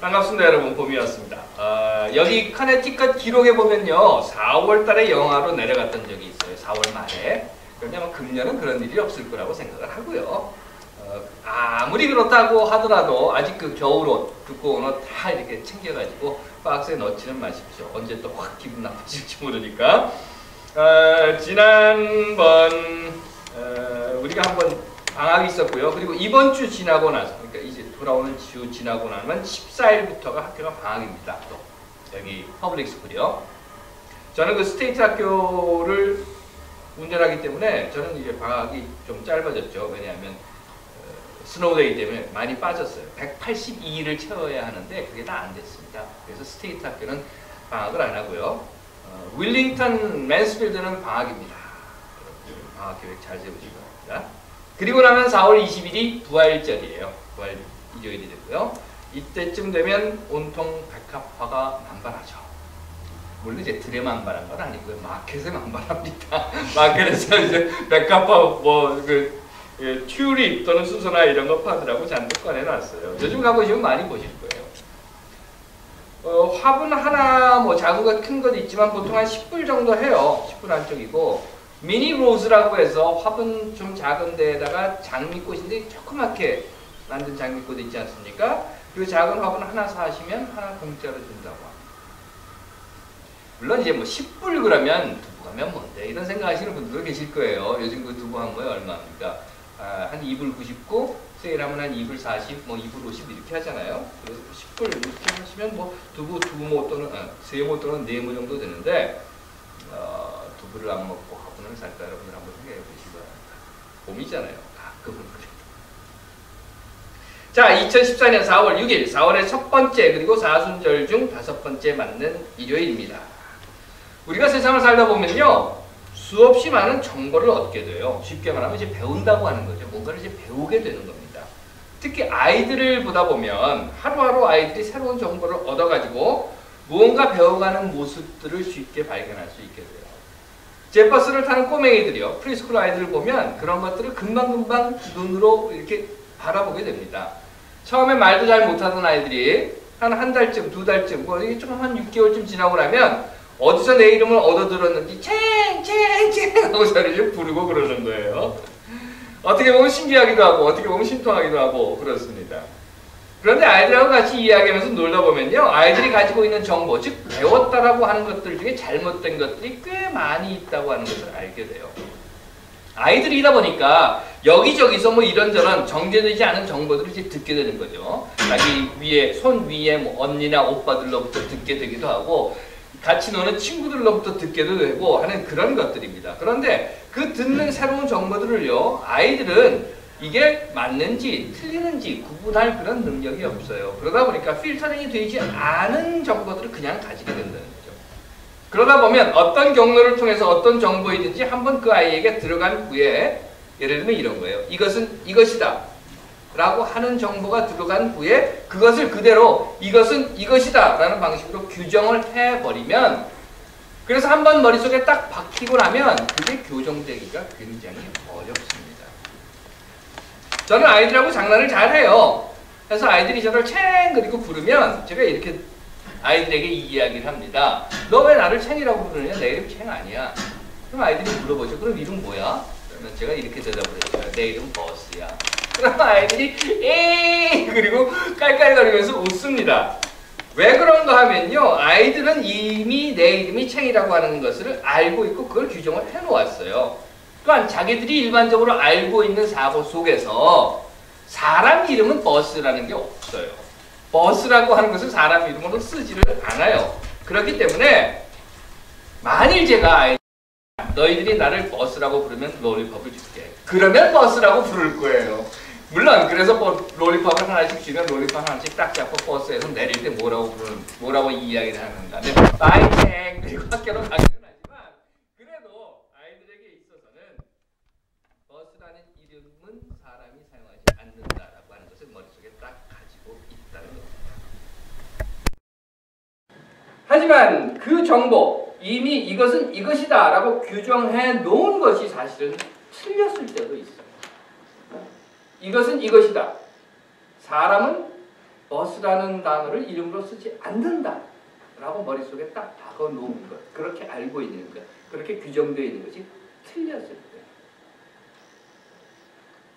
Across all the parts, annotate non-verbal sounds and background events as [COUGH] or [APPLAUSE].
반갑습니다 여러분 봄이었습니다. 어, 여기 카네티컷 기록에 보면요 4월 달에 영하로 내려갔던 적이 있어요. 4월 말에. 그러면 금년은 그런 일이 없을 거라고 생각을 하고요. 어, 아무리 그렇다고 하더라도 아직 그 겨울옷 두꺼운 옷 다 이렇게 챙겨가지고 박스에 넣지는 마십시오. 언제 또 확 기분 나빠질지 모르니까. 어, 지난번 어, 우리가 한번 방학이 있었고요. 그리고 이번 주 지나고 나서 그러니까 이제 돌아오는 주 지나고 나면 14일부터가 학교가 방학입니다. 또 여기 퍼블릭 스쿨이요. 저는 그 스테이트 학교를 운전하기 때문에 저는 이제 방학이 좀 짧아졌죠. 왜냐하면 어, 스노우데이 때문에 많이 빠졌어요. 182일을 채워야 하는데 그게 다 안 됐습니다. 그래서 스테이트 학교는 방학을 안 하고요. 어, 윌링턴 맨스필드는 방학입니다. 여러분 방학 계획 잘 세우시기 바랍니다. 그리고 나면 4월 20일이 부활절이에요. 부활 일요일이 되고요. 이때쯤 되면 온통 백합화가 만발하죠. 물론 이제 들에 만발한 건 아니고요. 마켓에 만발합니다. [LAUGHS] 마켓에서 이제 백합화 뭐그 예, 튤립 또는 수소나 이런 거 파더라고 잔뜩 꺼내놨어요. 요즘 가보시면 많이 보실 거예요. 어, 화분 하나 뭐 자구가 큰 것 있지만 보통 한 10불 정도 해요. 10불 안쪽이고 미니 로즈라고 해서 화분 좀 작은 데에다가 장미꽃인데 조그맣게 만든 장미꽃 있지 않습니까? 그 작은 화분 하나 사시면 하나 공짜로 준다고 합니다. 물론 이제 뭐 10불 그러면 두부 가면 뭔데 이런 생각하시는 분들도 계실 거예요. 요즘 그 두부 한 거에 얼마입니까? 아, 한 2불 99, 세일하면 한 2불 40, 뭐 2불 50 이렇게 하잖아요. 그래서 10불 이렇게 하시면 뭐 두부 두모 또는 아, 세모 또는 네모 정도 되는데 어, 두부를 안 먹고 화분을 살까 여러분들 한번 생각해 보시기 바랍니다. 봄이잖아요. 가끔은 그래도. 자, 2014년 4월 6일, 4월의 첫 번째 그리고 사순절 중 다섯 번째 맞는 일요일입니다. 우리가 세상을 살다 보면요. 수없이 많은 정보를 얻게 돼요. 쉽게 말하면 이제 배운다고 하는 거죠. 뭔가를 이제 배우게 되는 겁니다. 특히 아이들을 보다 보면 하루하루 아이들이 새로운 정보를 얻어가지고 무언가 배워가는 모습들을 쉽게 발견할 수 있게 돼요. 제버스를 타는 꼬맹이들이요. 프리스쿨 아이들을 보면 그런 것들을 금방금방 눈으로 이렇게 바라보게 됩니다. 처음에 말도 잘 못하던 아이들이 한 한 달쯤, 두 달쯤, 뭐 이게 좀 한 6개월쯤 지나고 나면 어디서 내 이름을 얻어 들었는지 챙, 챙, 챙 하고 소리를 부르고 그러는 거예요. 어떻게 보면 신기하기도 하고 어떻게 보면 신통하기도 하고 그렇습니다. 그런데 아이들하고 같이 이야기하면서 놀다 보면요. 아이들이 가지고 있는 정보, 즉 배웠다라고 하는 것들 중에 잘못된 것들이 꽤 많이 있다고 하는 것을 알게 돼요. 아이들이다 보니까 여기저기서 뭐 이런저런 정제되지 않은 정보들을 이제 듣게 되는 거죠. 자기 위에, 손 위에 뭐 언니나 오빠들로부터 듣게 되기도 하고 같이 노는 친구들로부터 듣게도 되고 하는 그런 것들입니다. 그런데 그 듣는 새로운 정보들을요, 아이들은 이게 맞는지 틀리는지 구분할 그런 능력이 없어요. 그러다 보니까 필터링이 되지 않은 정보들을 그냥 가지게 된다는 거죠. 그러다 보면 어떤 경로를 통해서 어떤 정보이든지 한번 그 아이에게 들어간 후에 예를 들면 이런 거예요. 이것은 이것이다. 라고 하는 정보가 들어간 후에 그것을 그대로 이것은 이것이다 라는 방식으로 규정을 해버리면 그래서 한 번 머릿속에 딱 박히고 나면 그게 교정되기가 굉장히 어렵습니다. 저는 아이들하고 장난을 잘 해요. 그래서 아이들이 저를 챙 그리고 부르면 제가 이렇게 아이들에게 이 이야기를 합니다. 너 왜 나를 챙이라고 부르느냐? 내 이름 챙 아니야. 그럼 아이들이 물어보죠. 그럼 이름 뭐야? 그러면 제가 이렇게 대답을 해요. 내 이름 버스야. 그럼 아이들이 에이 그리고 깔깔거리면서 웃습니다. 왜 그런가 하면요. 아이들은 이미 내 이름이 챙이라고 하는 것을 알고 있고 그걸 규정을 해놓았어요. 또한 자기들이 일반적으로 알고 있는 사고 속에서 사람 이름은 버스라는 게 없어요. 버스라고 하는 것을 사람 이름으로 쓰지를 않아요. 그렇기 때문에 만일 제가 너희들이 나를 버스라고 부르면 로리팝을 줄게. 그러면 버스라고 부를 거예요. 물론 그래서 뭐 로리팝을 하나씩 주면 로리팝 하나씩 딱 잡고 버스에서 내릴 때 뭐라고 부르는 뭐라고 이야기를 하는가 하면 바이탱 그리고 학교로 가기는 하지만 그래도 아이들에게 있어서는 버스라는 이름은 사람이 사용하지 않는다라고 하는 것을 머릿속에 딱 하지만 그 정보 이미 이것은 이것이다 라고 규정해 놓은 것이 사실은 틀렸을 때도 있어요. 이것은 이것이다. 사람은 벗으라는 단어를 이름으로 쓰지 않는다. 라고 머릿속에 딱 박아 놓은 것. 그렇게 알고 있는 것. 그렇게 규정되어 있는 것이 틀렸을 때.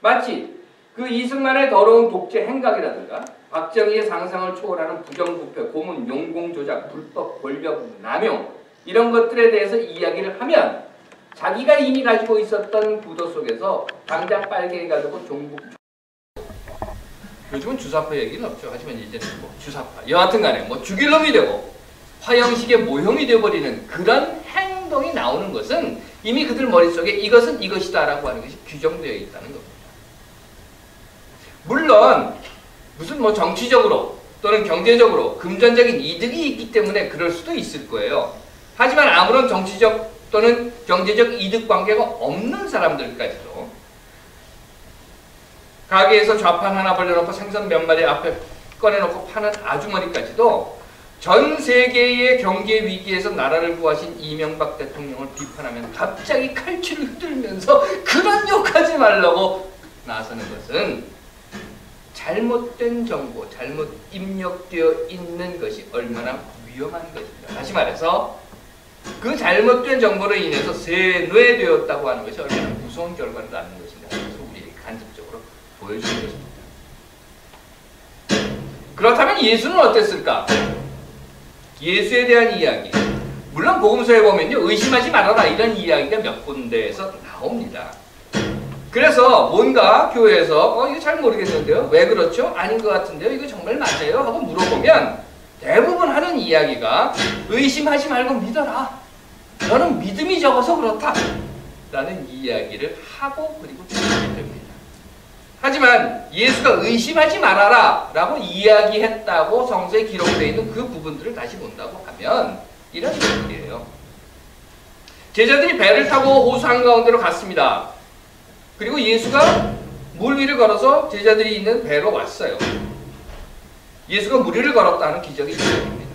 마치 그 이승만의 더러운 독재 행각이라든가 박정희의 상상을 초월하는 부정부패, 고문, 용공조작, 불법 권력 남용 이런 것들에 대해서 이야기를 하면 자기가 이미 가지고 있었던 구도 속에서 당장 빨갱이 가지고 종북 요즘은 주사파 얘기는 없죠. 하지만 예전에는 뭐 주사파 여하튼 간에 뭐 죽일 놈이 되고 화형식의 모형이 되어버리는 그런 행동이 나오는 것은 이미 그들 머릿속에 이것은 이것이다 라고 하는 것이 규정되어 있다는 겁니다. 물론 무슨 뭐 정치적으로 또는 경제적으로 금전적인 이득이 있기 때문에 그럴 수도 있을 거예요. 하지만 아무런 정치적 또는 경제적 이득 관계가 없는 사람들까지도 가게에서 좌판 하나 벌려놓고 생선 몇 마리 앞에 꺼내놓고 파는 아주머니까지도 전 세계의 경제 위기에서 나라를 구하신 이명박 대통령을 비판하면 갑자기 칼질을 휘둘면서 그런 욕하지 말라고 나서는 것은 잘못된 정보, 잘못 입력되어 있는 것이 얼마나 위험한 것입니다. 다시 말해서 그 잘못된 정보로 인해서 세뇌되었다고 하는 것이 얼마나 무서운 결과를 낳는 것인가 그래서 우리 간접적으로 보여주는 것입니다. 그렇다면 예수는 어땠을까? 예수에 대한 이야기. 물론 복음서에 보면요. 의심하지 말아라 이런 이야기가 몇 군데에서 나옵니다. 그래서 뭔가 교회에서 어 이거 잘 모르겠는데요. 왜 그렇죠? 아닌 것 같은데요. 이거 정말 맞아요? 하고 물어보면 대부분 하는 이야기가 의심하지 말고 믿어라. 너는 믿음이 적어서 그렇다. 라는 이야기를 하고 그리고 듣게 됩니다. 하지만 예수가 의심하지 말아라 라고 이야기했다고 성서에 기록되어 있는 그 부분들을 다시 본다고 하면 이런 부분이에요. 제자들이 배를 타고 호수 한가운데로 갔습니다. 그리고 예수가 물 위를 걸어서 제자들이 있는 배로 왔어요. 예수가 물 위를 걸었다는 기적이 있습니다.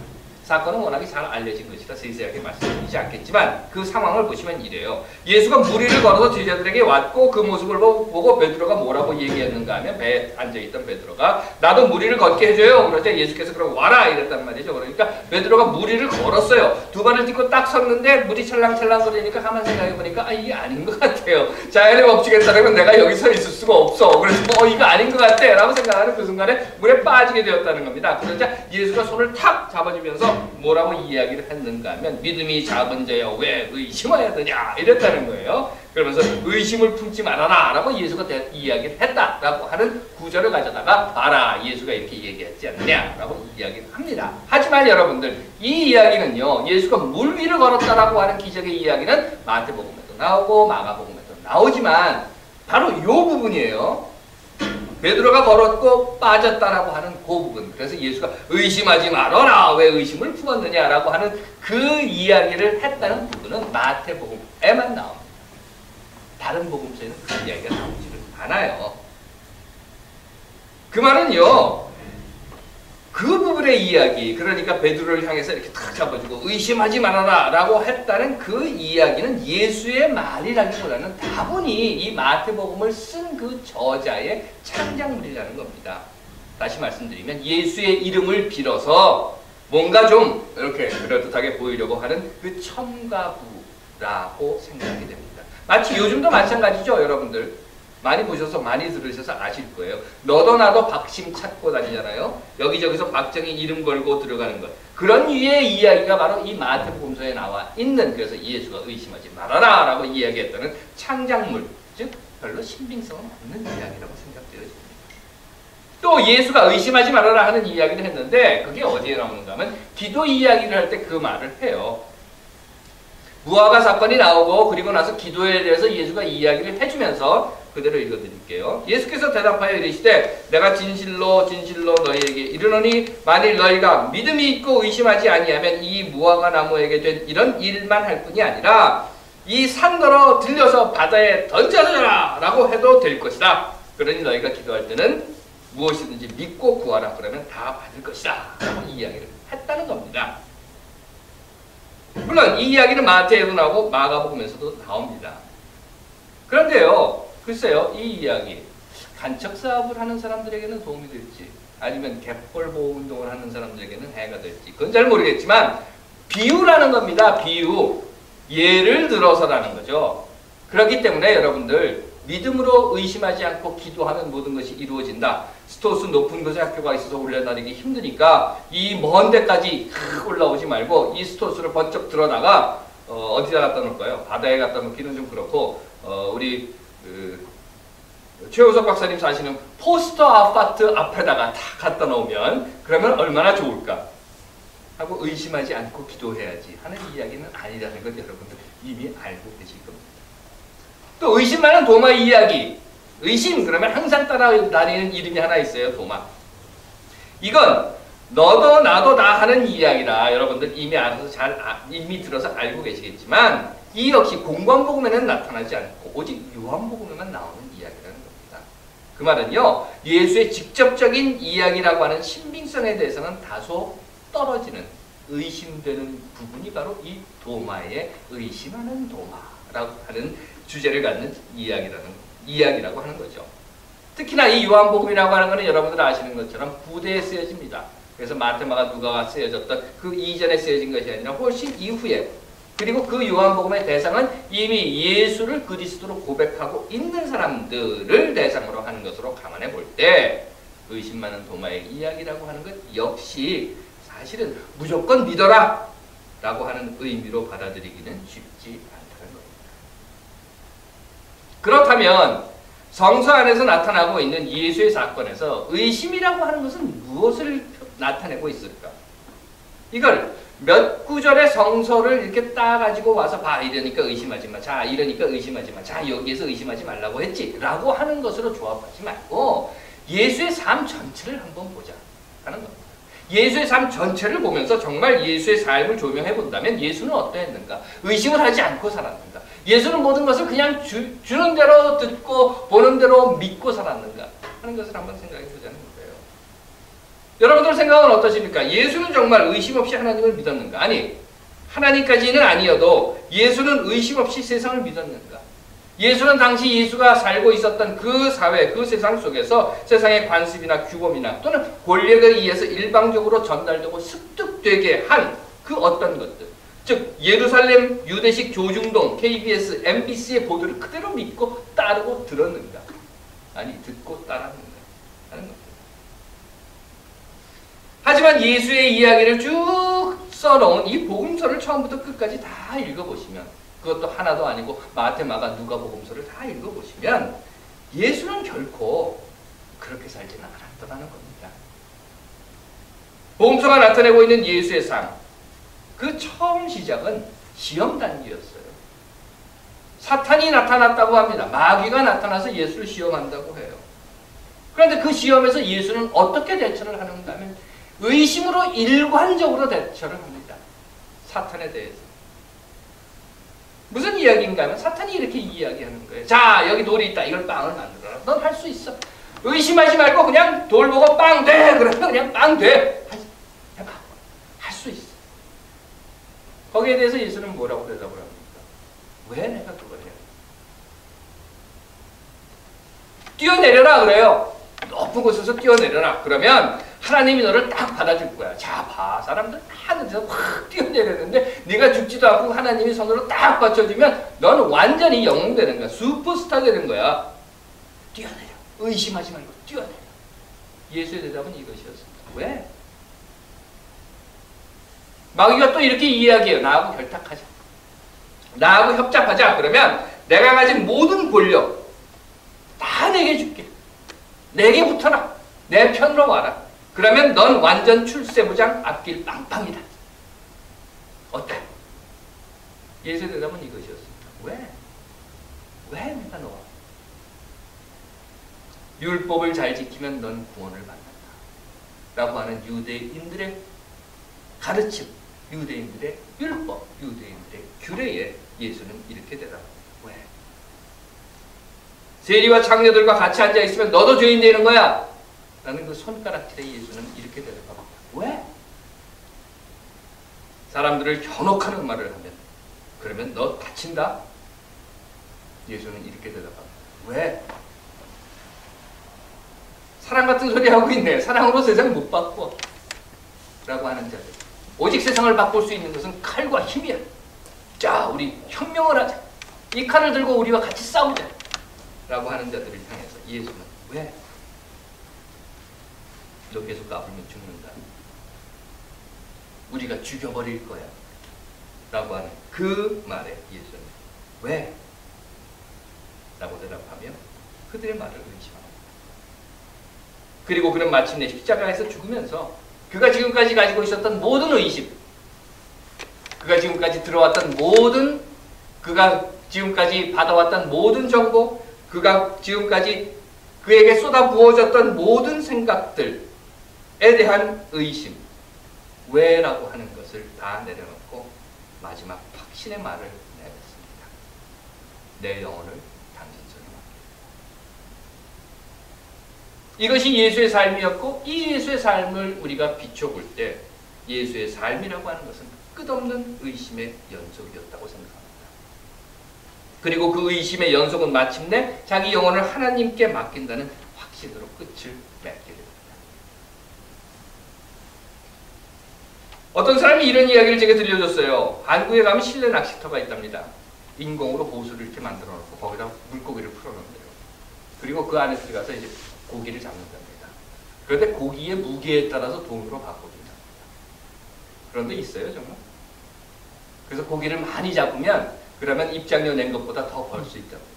사건은 워낙에 잘 알려진 것이라 세세하게 말씀드리지 않겠지만 그 상황을 보시면 이래요. 예수가 물 위를 걸어서 제자들에게 왔고 그 모습을 보고 베드로가 뭐라고 얘기했는가 하면 배에 앉아있던 베드로가 나도 물 위를 걷게 해줘요. 때 예수께서 그럼 와라 이랬단 말이죠. 그러니까 베드로가 물 위를 걸었어요. 두 발을 딛고 딱 섰는데 물이 찰랑찰랑 거리니까 가만 생각해 보니까 아 이게 아닌 것 같아요. 자연의 법칙에 따르면 내가 여기 서 있을 수가 없어. 그래서 어 이거 아닌 것 같아 라고 생각하는 그 순간에 물에 빠지게 되었다는 겁니다. 그러자 예수가 손을 탁 잡아주면서 뭐라고 이야기를 했는가 하면 믿음이 작은 자여 왜 의심하야 되냐 이랬다는 거예요. 그러면서 의심을 품지 말아라 라고 예수가 대, 이야기를 했다 라고 하는 구절을 가져다가 봐라 예수가 이렇게 얘기했지 않느냐 라고 이야기를 합니다. 하지만 여러분들 이 이야기는요 예수가 물 위를 걸었다라고 하는 기적의 이야기는 마태복음에도 나오고 마가복음에도 나오지만 바로 이 부분이에요. 베드로가 걸었고 빠졌다라고 하는 그 부분. 그래서 예수가 의심하지 말아라. 왜 의심을 품었느냐라고 하는 그 이야기를 했다는 부분은 마태복음에만 나옵니다. 다른 복음서에는 그 이야기가 나오지를 않아요. 그 말은요. 그 부분의 이야기, 그러니까 베드로를 향해서 이렇게 탁 잡아주고 의심하지 말아라 라고 했다는 그 이야기는 예수의 말이라기보다는 다분히 이 마태복음을 쓴 그 저자의 창작물이라는 겁니다. 다시 말씀드리면 예수의 이름을 빌어서 뭔가 좀 이렇게 그럴듯하게 보이려고 하는 그 첨가부라고 생각이 됩니다. 마치 요즘도 마찬가지죠, 여러분들. 많이 보셔서 많이 들으셔서 아실 거예요. 너도 나도 박심 찾고 다니잖아요. 여기저기서 박정희 이름 걸고 들어가는 것. 그런 유의 이야기가 바로 이 마태복음서에 나와 있는 그래서 예수가 의심하지 말아라 라고 이야기했다는 창작물 즉 별로 신빙성은 없는 이야기라고 생각되어집니다. 또 예수가 의심하지 말아라 하는 이야기를 했는데 그게 어디에 나오는가 하면 기도 이야기를 할 때 그 말을 해요. 무화과 사건이 나오고 그리고 나서 기도에 대해서 예수가 이야기를 해주면서 그대로 읽어드릴게요. 예수께서 대답하여 이르시되 내가 진실로 진실로 너희에게 이르노니 만일 너희가 믿음이 있고 의심하지 아니하면 이 무화과 나무에게 된 이런 일만 할 뿐이 아니라 이 산더러 들려서 바다에 던져져라 라고 해도 될 것이다. 그러니 너희가 기도할 때는 무엇이든지 믿고 구하라 그러면 다 받을 것이다 라고 이야기를 했다는 겁니다. 물론 이 이야기는 마태에도 나오고 마가복음에서도 나옵니다. 그런데요, 글쎄요, 이 이야기 간척 사업을 하는 사람들에게는 도움이 될지 아니면 갯벌 보호 운동을 하는 사람들에게는 해가 될지 그건 잘 모르겠지만 비유라는 겁니다. 비유. 예를 들어서라는 거죠. 그렇기 때문에 여러분들 믿음으로 의심하지 않고 기도하면 모든 것이 이루어진다. 스토스 높은 곳에 학교가 있어서 올려다니기 힘드니까 이 먼 데까지 올라오지 말고 이 스토스를 번쩍 들어다가 어, 디다 갖다 놓을까요? 바다에 갖다 놓기는 좀 그렇고 어, 우리 그, 최우석 박사님 사시는 포스터 아파트 앞에다가 다 갖다 놓으면 그러면 얼마나 좋을까? 하고 의심하지 않고 기도해야지 하는 이야기는 아니라는 걸 여러분들 이미 알고 계실 겁니다. 또 의심 많은 도마 이야기. 의심 그러면 항상 따라다니는 이름이 하나 있어요. 도마. 이건 너도 나도 다 하는 이야기라 여러분들 이미 알아서 잘 아, 이미 들어서 알고 계시겠지만 이 역시 공관복음에는 나타나지 않고 오직 요한복음에만 나오는 이야기라는 겁니다. 그 말은요 예수의 직접적인 이야기라고 하는 신빙성에 대해서는 다소 떨어지는 의심되는 부분이 바로 이 도마의 의심하는 도마라고 하는 주제를 갖는 이야기라는 이야기라고 하는 거죠. 특히나 이 요한복음이라고 하는 것은 여러분들 아시는 것처럼 부대에 쓰여집니다. 그래서 마테마가 누가가 쓰여졌던 그 이전에 쓰여진 것이 아니라 훨씬 이후에 그리고 그 요한복음의 대상은 이미 예수를 그리스도로 고백하고 있는 사람들을 대상으로 하는 것으로 감안해 볼 때 의심 많은 도마의 이야기라고 하는 것 역시 사실은 무조건 믿어라 라고 하는 의미로 받아들이기는 쉽지 않다는 겁니다. 그렇다면 성서 안에서 나타나고 있는 예수의 사건에서 의심이라고 하는 것은 무엇을 나타내고 있을까? 이걸 몇 구절의 성서를 이렇게 따가지고 와서 봐 이러니까 의심하지 마. 자 이러니까 의심하지 마. 자 여기에서 의심하지 말라고 했지. 라고 하는 것으로 조합하지 말고 예수의 삶 전체를 한번 보자 하는 겁니다. 예수의 삶 전체를 보면서 정말 예수의 삶을 조명해 본다면 예수는 어떠했는가? 의심을 하지 않고 살았는가? 예수는 모든 것을 그냥 주, 주는 대로 듣고 보는 대로 믿고 살았는가? 하는 것을 한번 생각해 보자는. 여러분들 생각은 어떠십니까? 예수는 정말 의심 없이 하나님을 믿었는가? 아니, 하나님까지는 아니어도 예수는 의심 없이 세상을 믿었는가? 예수는 당시 예수가 살고 있었던 그 사회, 그 세상 속에서 세상의 관습이나 규범이나 또는 권력에 의해서 일방적으로 전달되고 습득되게 한 그 어떤 것들. 즉 예루살렘 유대식 조중동, KBS, MBC의 보도를 그대로 믿고 따르고 들었는가? 아니 듣고 따랐는가? 하는 겁니다. 하지만 예수의 이야기를 쭉 써놓은 이 복음서를 처음부터 끝까지 다 읽어보시면 그것도 하나도 아니고 마테마가 누가 복음서를 다 읽어보시면 예수는 결코 그렇게 살지는 않았더라는 겁니다. 복음서가 나타내고 있는 예수의 삶, 그 처음 시작은 시험 단계였어요. 사탄이 나타났다고 합니다. 마귀가 나타나서 예수를 시험한다고 해요. 그런데 그 시험에서 예수는 어떻게 대처를 하는가 하면 의심으로 일관적으로 대처를 합니다. 사탄에 대해서. 무슨 이야기인가 하면 사탄이 이렇게 이야기하는 거예요. 자, 여기 돌이 있다. 이걸 빵을 만들어라. 넌 할 수 있어. 의심하지 말고 그냥 돌 보고 빵 돼. 그러면 그냥 빵 돼. 할 수 있어. 거기에 대해서 예수는 뭐라고 대답을 합니까? 왜 내가 그걸 해야 뛰어내려라 그래요. 높은 곳에서 뛰어내려라. 그러면 하나님이 너를 딱 받아줄 거야. 자, 봐. 사람들 하늘에서 확 뛰어내렸는데 네가 죽지도 않고 하나님이 손으로 딱 받쳐주면 너는 완전히 영웅 되는 거야. 슈퍼스타 되는 거야. 뛰어내려. 의심하지 말고 뛰어내려. 예수의 대답은 이것이었습니다. 왜? 마귀가 또 이렇게 이야기해요. 나하고 결탁하자. 나하고 협잡하자. 그러면 내가 가진 모든 권력 다 내게 줄게. 내게 붙어라. 내 편으로 와라. 그러면 넌 완전 출세부장 앞길 빵빵이다. 어때? 예수의 대답은 이것이었습니다. 왜? 왜 내가 너와? 율법을 잘 지키면 넌 구원을 받는다. 라고 하는 유대인들의 가르침, 유대인들의 율법, 유대인들의 규례에 예수는 이렇게 대답합니다. 왜? 세리와 창녀들과 같이 앉아 있으면 너도 죄인 되는 거야. 라는 그 손가락질에 예수는 이렇게 대답합니다. 왜? 사람들을 현혹하는 말을 하면 그러면 너 다친다? 예수는 이렇게 대답합니다. 왜? 사랑 같은 소리 하고 있네. 사랑으로 세상 못 바꿔. 라고 하는 자들. 오직 세상을 바꿀 수 있는 것은 칼과 힘이야. 자, 우리 혁명을 하자. 이 칼을 들고 우리와 같이 싸우자. 라고 하는 자들을 향해서 예수는 왜? 너 계속 까불면 죽는다. 우리가 죽여버릴 거야. 라고 하는 그 말에 예수는 왜? 라고 대답하며 그들의 말을 의심합니다. 그리고 그는 마침내 십자가에서 죽으면서 그가 지금까지 가지고 있었던 모든 의심, 그가 지금까지 들어왔던 모든, 그가 지금까지 받아왔던 모든 정보, 그가 지금까지 그에게 쏟아 부어졌던 모든 생각들에 대한 의심, 왜라고 하는 것을 다 내려놓고 마지막 확신의 말을 내렸습니다. 내 영혼을 당신 손에 맡겨. 이것이 예수의 삶이었고 이 예수의 삶을 우리가 비춰볼 때 예수의 삶이라고 하는 것은 끝없는 의심의 연속이었다고 생각합니다. 그리고 그 의심의 연속은 마침내 자기 영혼을 하나님께 맡긴다는 확신으로 끝을 맺게 됩니다. 어떤 사람이 이런 이야기를 제게 들려줬어요. 한국에 가면 실내 낚시터가 있답니다. 인공으로 호수를 이렇게 만들어 놓고 거기다 물고기를 풀어 놓는데요. 그리고 그 안에 들어가서 이제 고기를 잡는답니다. 그런데 고기의 무게에 따라서 돈으로 바꿔준답니다. 그런 데 있어요, 정말? 그래서 고기를 많이 잡으면 그러면 입장료 낸 것보다 더 벌 수 있답니다.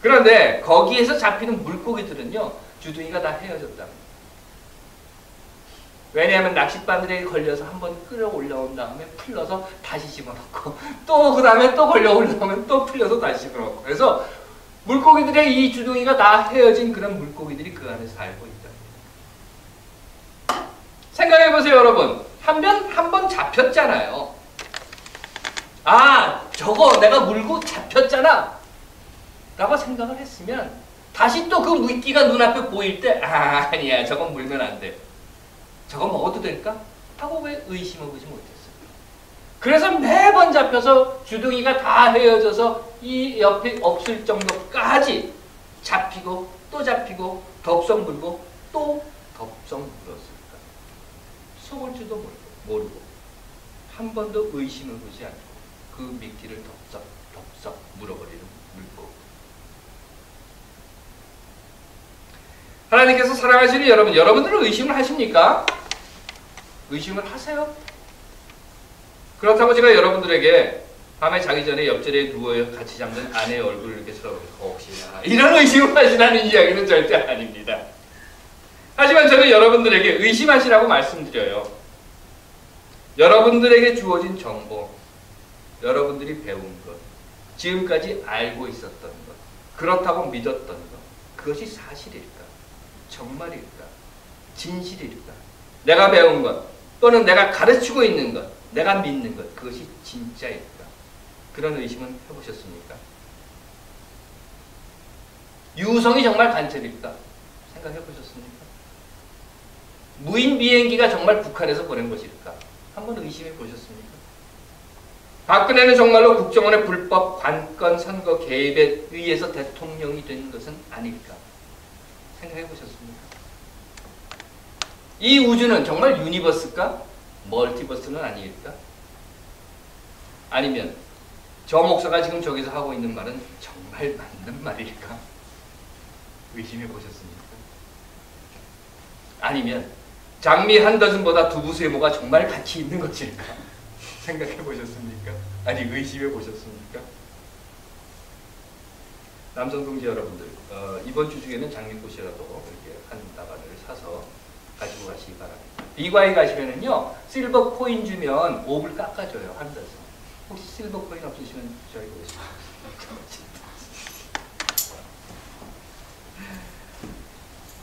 그런데 거기에서 잡히는 물고기들은요, 주둥이가 다 헤어졌답니다. 왜냐하면 낚싯바늘에 걸려서 한번 끌어 올라온 다음에 풀러서 다시 집어넣고 [LAUGHS] 또 그 다음에 또 걸려 올라오면 또 풀려서 다시 집어넣고 그래서 물고기들의 이 주둥이가 다 헤어진 그런 물고기들이 그 안에 살고 있다. 생각해 보세요, 여러분. 한번 한번 잡혔잖아요. 아, 저거 내가 물고 잡혔잖아. 라고 생각을 했으면 다시 또 그 물기가 눈앞에 보일 때 아, 아니야. 저건 물면 안 돼. 저거 먹어도 될까? 하고 왜 의심해 보지 못했어요? 그래서 매번 잡혀서 주둥이가 다 헤어져서 이 옆에 없을 정도까지 잡히고 또 잡히고 덥석 물고 또 덥석 물었을까? 속을 줄도 모르고, 모르고 한 번도 의심해 보지 않고 그 미끼를 덥석 덥석 물어버리는 물고 하나님께서 사랑하시는 여러분, 여러분들은 의심을 하십니까? 의심을 하세요? 그렇다고 제가 여러분들에게 밤에 자기 전에 옆자리에 누워 같이 잠든 아내의 얼굴을 이렇게 쳐다보고 혹시나 이런 의심을 하시라는 이야기는 절대 아닙니다. 하지만 저는 여러분들에게 의심하시라고 말씀드려요. 여러분들에게 주어진 정보, 여러분들이 배운 것, 지금까지 알고 있었던 것, 그렇다고 믿었던 것, 그것이 사실일까? 정말일까? 진실일까? 내가 배운 것, 또는 내가 가르치고 있는 것, 내가 믿는 것, 그것이 진짜일까? 그런 의심은 해보셨습니까? 유성이 정말 간첩일까? 생각해 보셨습니까? 무인 비행기가 정말 북한에서 보낸 것일까? 한번 의심해 보셨습니까? 박근혜는 정말로 국정원의 불법 관건 선거 개입에 의해서 대통령이 된 것은 아닐까? 생각해 보셨습니까? 이 우주는 정말 유니버스일까? 멀티버스는 아닐까? 아니면 저 목사가 지금 저기서 하고 있는 말은 정말 맞는 말일까? 의심해 보셨습니까? 아니면 장미 한 더즌보다 두부 세모가 정말 가치 있는 것일까? [LAUGHS] 생각해 보셨습니까? 아니 의심해 보셨습니까? 남성 동지 여러분들 어, 이번 주 중에는 장미꽃이라도 이렇게 한 다발을 사서 가지고 가시기 바랍니다. 비과에 가시면은요 실버 코인 주면 5불 깎아줘요 한 달서. 혹시 실버 코인 없으시면 저희 오겠습니다. [LAUGHS]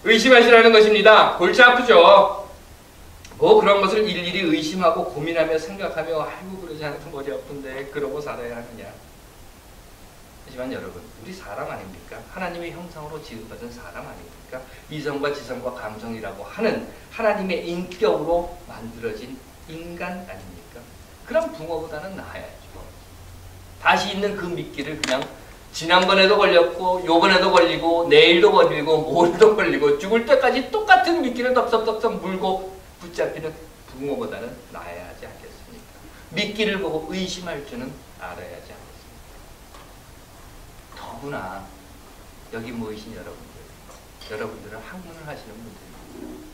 의심하시라는 것입니다. 골치 아프죠. 뭐 그런 것을 일일이 의심하고 고민하며 생각하며 아이고 그러지 않아도 머리 아픈데 그러고 살아야 하느냐. 하지만 여러분 우리 사람 아닙니까? 하나님의 형상으로 지음받은 사람 아닙니까? 이성과 지성과 감성이라고 하는 하나님의 인격으로 만들어진 인간 아닙니까? 그럼 붕어보다는 나아야죠. 다시 있는 그 미끼를 그냥 지난번에도 걸렸고 요번에도 걸리고 내일도 걸리고 모레도 [LAUGHS] 걸리고 죽을 때까지 똑같은 미끼를 덥석덥석 물고 붙잡히는 붕어보다는 나아야 하지 않겠습니까? 미끼를 보고 의심할 줄은 알아야 하지 않겠습니까? 더구나 여기 모이신 여러분들 여러분들은 학문을 하시는 분들입니다.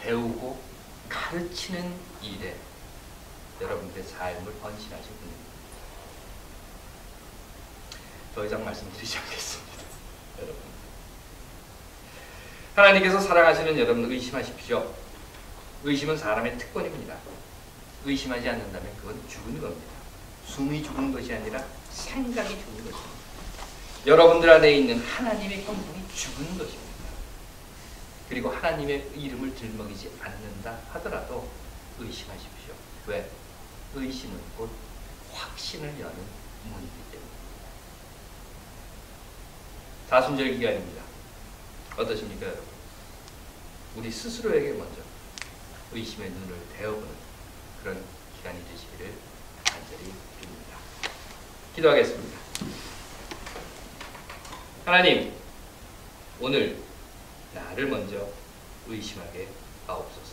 배우고 가르치는 일에 여러분들의 삶을 헌신하신 분입니다. 더 이상 말씀드리지 않겠습니다. [LAUGHS] 여러분. 하나님께서 사랑하시는 여러분 의심하십시오. 의심은 사람의 특권입니다. 의심하지 않는다면 그건 죽은 겁니다. 숨이 죽은 것이 아니라 생각이 죽은 것입니다. 여러분들 안에 있는 하나님의 성품이 죽은 것입니다. 그리고 하나님의 이름을 들먹이지 않는다 하더라도 의심하십시오. 왜? 의심은 곧 확신을 여는 문이기 때문에. 사순절 기간입니다. 어떠십니까, 여러분? 우리 스스로에게 먼저 의심의 눈을 대어보는 그런 기간이 되시기를 간절히 빕니다. 기도하겠습니다. 하나님, 오늘 나를 먼저 의심하게 하옵소서.